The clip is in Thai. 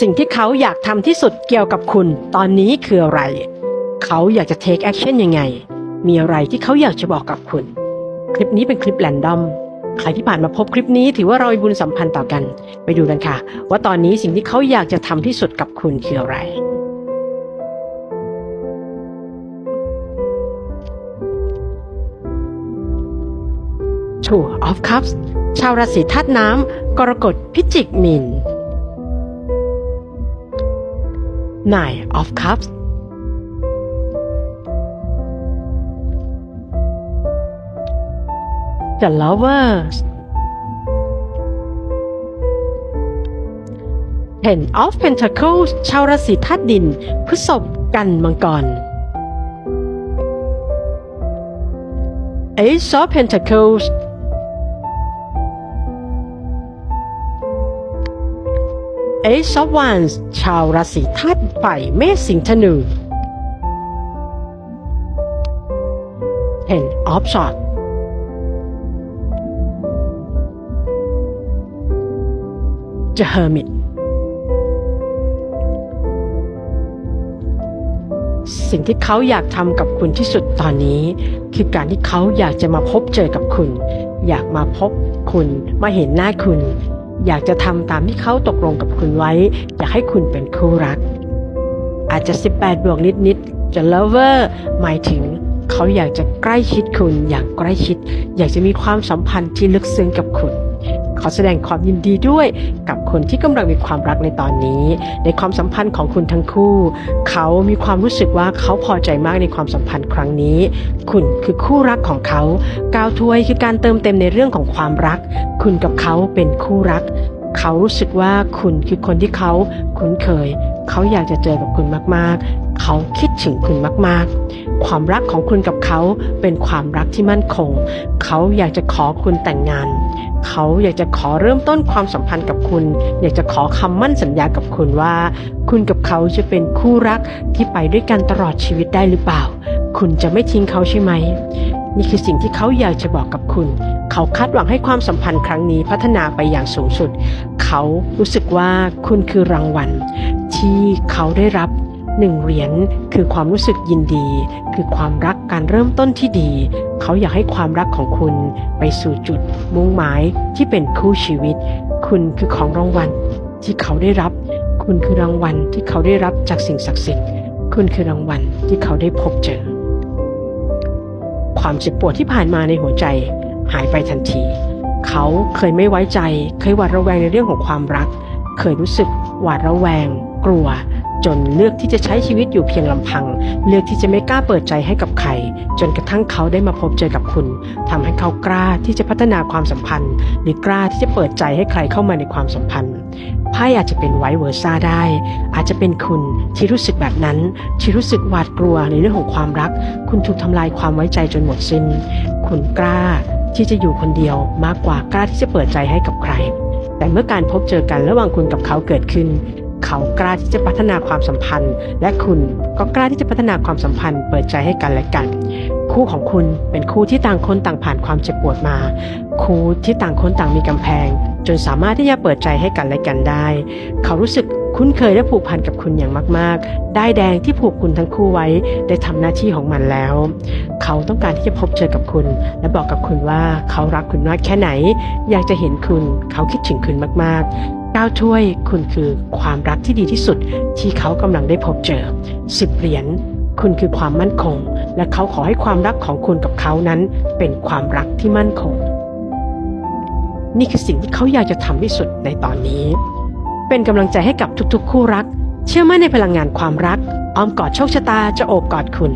สิ่งที่เขาอยากทำที่สุดเกี่ยวกับคุณตอนนี้คืออะไร เขาอยากจะ take action ยังไง มีอะไรที่เขาอยากจะบอกกับคุณ คลิปนี้เป็นคลิปแรนดอม ใครที่ผ่านมาพบคลิปนี้ถือว่าเราบุญสัมพันธ์ต่อกัน ไปดูกันค่ะ ว่าตอนนี้สิ่งที่เขาอยากจะทำที่สุดกับคุณคืออะไร Two of Cups ชาวราศีธาตุน้ำกรกฎพิจิกมิน Nine of Cups The Lovers Ten of Pentacles ชาวราศีธาตุดินพฤษภกันมังกร Ace of Pentacles Ace of Wands ชาวราศีธาตุไฟเมษสิงห์ธนู Ten of Swords The Hermit สิ่งที่เขาอยากทำกับคุณที่สุดตอนนี้ คือการที่เขาอยากจะมาพบเจอกับคุณ อยากมาพบคุณมาเห็นหน้าคุณ อยากจะทำตามที่เขาตกลงกับคุณไว้ อยากให้คุณเป็นคู่รัก อาจจะ 18 บวกนิดๆจะ lover หมายถึงเขาอยากจะใกล้ชิดคุณ อย่างใกล้ชิด อยากจะมีความสัมพันธ์ที่ลึกซึ้งกับคุณ ขอแสดงความยินดีด้วย กับคนที่กำลังมีความรักในตอนนี้ ในความสัมพันธ์ของคุณทั้งคู่ เขามีความรู้สึกว่าเขาพอใจมากในความสัมพันธ์ครั้งนี้ คุณคือคู่รักของเขาก้าวถวยคือการเติมเต็มในเรื่องของความรัก คุณกับเขาเป็นคู่รัก เขารู้สึกว่าคุณคือคนที่เขาคุ้นเคย เขาอยากจะเจอกับคุณมากๆ เขาคิดถึงคุณมากๆ ความรักของคุณกับเขาเป็นความรักที่มั่นคง เขาอยากจะขอคุณแต่งงาน เขาอยากจะขอเริ่มต้นความสัมพันธ์กับคุณ อยากจะขอคำมั่นสัญญากับคุณว่า คุณกับเขาจะเป็นคู่รักที่ไปด้วยกันตลอดชีวิตได้หรือเปล่า คุณจะไม่ทิ้งเขาใช่ไหม นี่คือสิ่งที่เขาอยากจะบอกกับคุณเขาคาดหวังให้ความสัมพันธ์ครั้งนี้พัฒนาไปอย่างสูงสุด เขารู้สึกว่าคุณคือรางวัล ที่เขาได้รับ หนึ่งเหรียญคือความรู้สึกยินดี คือความรักการเริ่มต้นที่ดี เขาอยากให้ความรักของคุณไปสู่จุดมุ่งหมายที่เป็นคู่ชีวิต คุณคือของรางวัลที่เขาได้รับ คุณคือรางวัลที่เขาได้รับจากสิ่งศักดิ์สิทธิ์ คุณคือรางวัลที่เขาได้พบเจอ ความเจ็บปวดที่ผ่านมาในหัวใจหายไปทันที เขาเคยไม่ไว้ใจ เคยหวาดระแวงในเรื่องของความรัก เคยรู้สึกหวาดระแวง กลัว จนเลือกที่จะใช้ชีวิตอยู่เพียงลำพัง เลือกที่จะไม่กล้าเปิดใจให้กับใคร จนกระทั่งเขาได้มาพบเจอกับคุณทำให้เขากล้าที่จะพัฒนาความสัมพันธ์ หรือกล้าที่จะเปิดใจให้ใครเข้ามาในความสัมพันธ์ไพ่อาจจะเป็นไวเวอร์ซ่าได้ อาจจะเป็นคุณที่รู้สึกแบบนั้น ที่รู้สึกหวาดกลัวในเรื่องของความรัก คุณถูกทำลายความไว้ใจจนหมดสิ้น คุณกล้าที่จะอยู่คนเดียวมากกว่ากล้าที่จะเปิดใจให้กับใคร แต่เมื่อการพบเจอกันระหว่างคุณกับเขาเกิดขึ้น เขากล้าที่จะพัฒนาความสัมพันธ์ และคุณก็กล้าที่จะพัฒนาความสัมพันธ์ เปิดใจให้กันและกัน คู่ของคุณเป็นคู่ที่ต่างคนต่างผ่านความเจ็บปวดมา คู่ที่ต่างคนต่างมีกำแพง จนสามารถที่จะเปิดใจให้กันและกันได้ เขารู้สึกคุ้นเคยและผูกพันกับคุณอย่างมาก ๆ ได้แดงที่ผูกคุณทั้งคู่ไว้ได้ทำหน้าที่ของมันแล้ว เขาต้องการที่จะพบเจอกับคุณ และบอกกับคุณว่าเขารักคุณมากแค่ไหน อยากจะเห็นคุณ เขาคิดถึงคุณมาก ๆ ก้าวถ้วยคุณคือความรักที่ดีที่สุดที่เขากำลังได้พบเจอสิบเหรียญคุณคือความมั่นคง และเขาขอให้ความรักของคุณกับเขานั้น เป็นความรักที่มั่นคง นี่คือสิ่งที่เขาอยากจะทำที่สุดในตอนนี้ เป็นกำลังใจให้กับทุกๆ คู่รัก เชื่อมั่นในพลังงานความรัก อ้อมกอดโชคชะตาจะโอบกอดคุณ